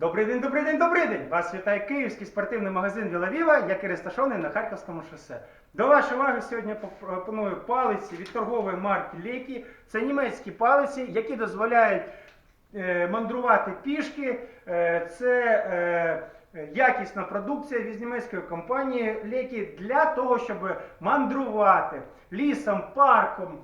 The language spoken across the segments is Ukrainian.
Добрий день, добрий день, добрий день! Вас вітає київський спортивний магазин Вілавіва, який розташований на Харківському шосе. До вашої уваги сьогодні пропоную палиці від торгової марки Лекі. Це німецькі палиці, які дозволяють е, мандрувати пішки. Е, це е, якісна продукція від німецької компанії Лекі для того, щоб мандрувати лісом, парком,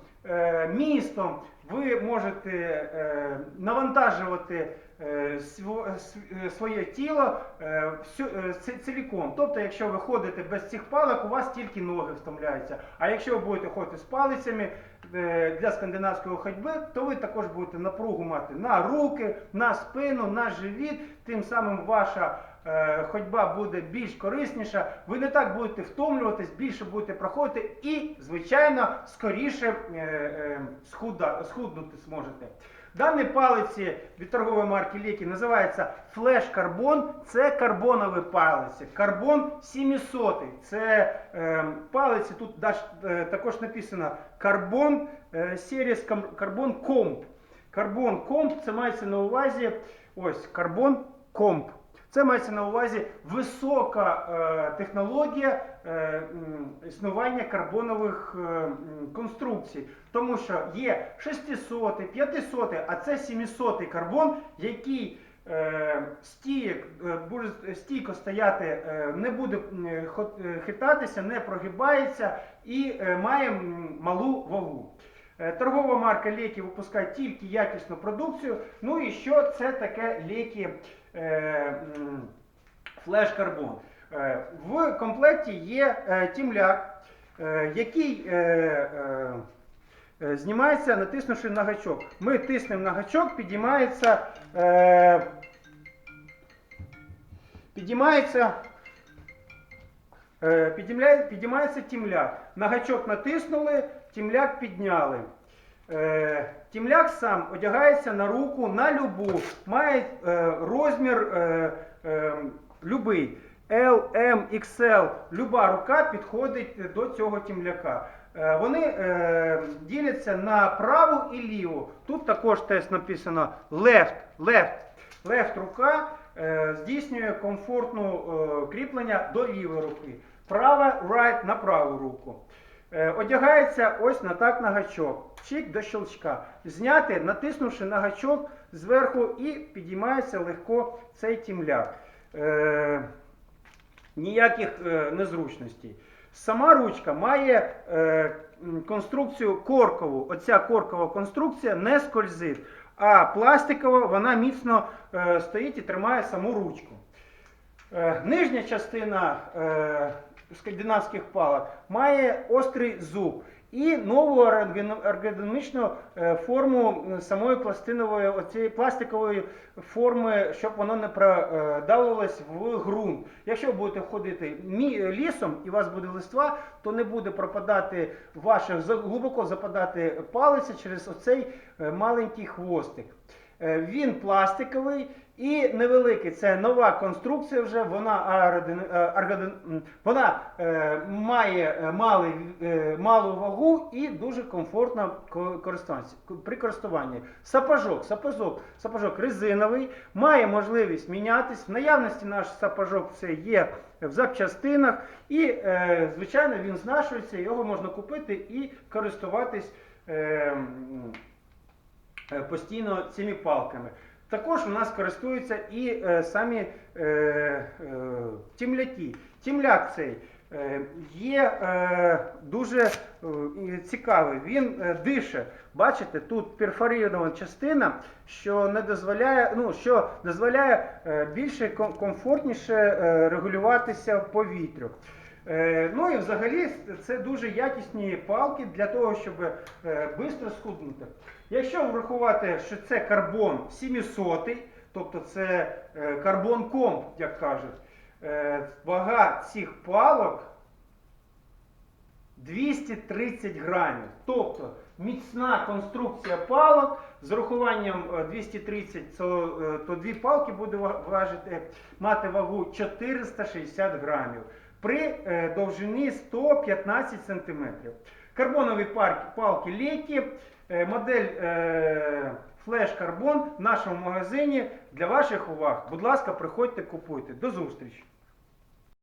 містом. Ви можете е, навантажувати е, сво- св- е, своє тіло е, е, ціліком. Тобто, якщо ви ходите без цих палок, у вас тільки ноги вставляються. А якщо ви будете ходити з палицями е, для скандинавської ходьби, то ви також будете напругу мати на руки, на спину, на живіт. Тим самим ваша е, ходьба буде більш корисніша. Ви не так будете втомлюватись, більше будете проходити і, звичайно, скоріше е, е, схуда, схуднути зможете. Дані палиці від торгової марки Ліки називаються Flash Carbon. Це карбонові палиці. Карбон 700. Це е, палиці, тут е, також написано Carbon е, Comp. Карбон Комп це мається на увазі ось карбон комп. Це мається на увазі висока е, технологія е, існування карбонових е, конструкцій. Тому що є 600, 500, а це 700 карбон, який е, стійк, е, буде стійко стояти, е, не буде е, хитатися, не прогибається і е, має малу вагу. Е, Торгова марка Лекі випускає тільки якісну продукцію. Ну і що це таке Лекі Флеш Карбон? В комплекті є е, тімляк, е, який е, е, е, знімається, натиснувши на гачок. Ми тиснемо на гачок, підіймається, е, підіймається Е, Підіймається тімляк. На гачок натиснули, тімляк підняли. Е, Тімляк сам одягається на руку на любу, має е, розмір е, любий. L, M, XL, люба рука підходить до цього тімляка. Вони е, діляться на праву і ліву. Тут також теж написано left, left. Left рука е, здійснює комфортну е, кріплення до лівої руки. Права right на праву руку. Е, одягається ось на так на гачок. Чик до щелчка. Зняти, натиснувши на гачок зверху і підіймається легко цей тімляк. Е, ніяких е, незручностей. Сама ручка має е, конструкцію коркову. Оця коркова конструкція не скользить, а пластикова вона міцно е, стоїть і тримає саму ручку. Е, Нижня частина е, скандинавських палок має острий зуб і нову ерго- ергономічну е, форму самої пластинової, оцієї пластикової форми, щоб воно не продавлювалось в ґрунт. Якщо ви будете ходити лісом і у вас буде листва, то не буде пропадати ваше глибоко западати палиця через оцей е, маленький хвостик. Е, Він пластиковий і невеликий. Це нова конструкція вже. Вона, аеродин- е, м, вона е, має е, малий, е, малу вагу і дуже комфортно при користуванні. Сапожок, сапожок, сапожок резиновий, має можливість мінятись. В наявності наш сапожок це є в запчастинах, і, е, звичайно, він знашується, його можна купити і користуватись. е, постійно цими палками. Також у нас користуються і е, самі е, е, тімляки. Тімляк цей е, є е, дуже е, цікавий. Він е, дише. Бачите, тут перфорірована частина, що не дозволяє, ну, що дозволяє е, більше комфортніше е, регулюватися повітрю. Е, Ну і взагалі це дуже якісні палки для того, щоб швидко схуднути. Якщо врахувати, що це карбон 700, тобто це е, карбон комп, як кажуть, е, вага цих палок 230 грамів. Тобто міцна конструкція палок з урахуванням е, 230, то, е, дві палки буде мати вагу 460 грамів при е, довжині 115 см. Карбонові палки ліки, е, модель флеш карбон в нашому магазині для ваших уваг. Будь ласка, приходьте, купуйте. До зустрічі!